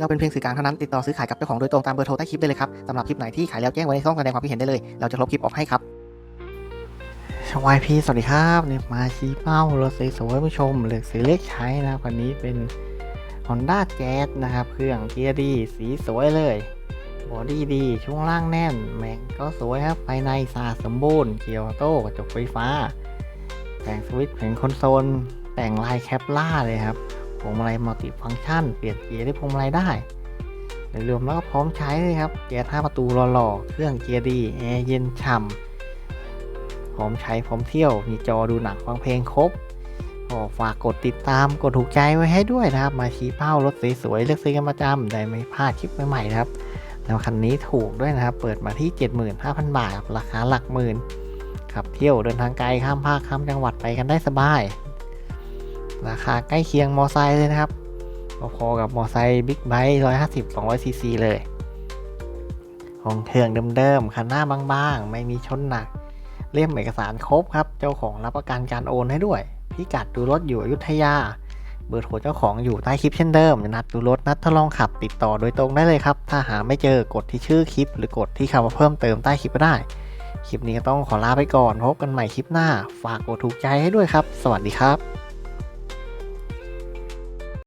เราเป็นเพียงสื่อกลางเท่านั้นติดต่อซื้อขายกับเจ้าของโดยตรงตามเบอร์โทรใต้คลิปได้เลยครับสำหรับคลิปไหนที่ขายแล้วแจ้งไว้ในช่องแสดงความคิดเห็นได้เลย เราจะลบคลิปออกให้ครับชวายพีสวัสดีครับเนี่ยมาชี้เป้ารถสวยผู้ชมเลือกซื้อเลือกใช้นะครับวันนี้เป็น Honda Jazz นะครับ เครื่องเกียร์ดีสีสวยเลยบอดี้ดีช่วงล่างแน่นแม็กก็สวยครับภายในสะอาดสมบูรณ์เกียร์ออโต้กระจกไฟฟ้า แต่งสวิตช์แผงคอนโซลแต่งลายแคปล่าเลยครับ พวงมาลัยมัลติฟังก์ชัน เปลี่ยนเกียร์ได้พวงมาลัยได้โดยรวมแล้วก็พร้อมใช้เลยครับ เกียร์ 5 ประตูหล่อๆ เครื่องเกียร์ดี แอร์เย็นฉ่ำ พร้อมใช้พร้อมเที่ยว มีจอดูหนังฟังเพลงครบก็ฝากกดติดตามกดถูกใจไว้ให้ด้วยนะครับ มาชี้เป้ารถสวยๆเลือกซื้อกันประจำได้ไม่พลาดคลิปใหม่ๆนะครับแล้วคันนี้ถูกด้วยนะครับ เปิดมาที่ 75,000 บาทครับราคาหลักหมื่นขับเที่ยวเดินทางไกลข้ามภาคข้ามจังหวัดไปกันได้สบาย ราคาใกล้เคียงมอไซค์เลยนะครับพอๆกับมอไซค์บิ๊กไบค์150 200ซีซีเลยของเครื่องเดิมๆคันหน้าบางๆ ไม่มีชนหนัก เล่มเอกสารครบครับ เจ้าของรับประกันการโอนให้ด้วย พิกัดดูรถอยู่อยุธยา เบอร์โทรเจ้าของอยู่ใต้คลิปเช่นเดิม นัดดูรถนัดทดลองขับติดต่อโดยตรงได้เลยครับ ถ้าหาไม่เจอกดที่ชื่อคลิป หรือกดที่คำว่าเพิ่มเติมใต้คลิปก็ได้ คลิปนี้ต้องขอลาไปก่อนพบกันใหม่คลิปหน้า ฝากกดถูกใจให้ด้วยครับ สวัสดีครับ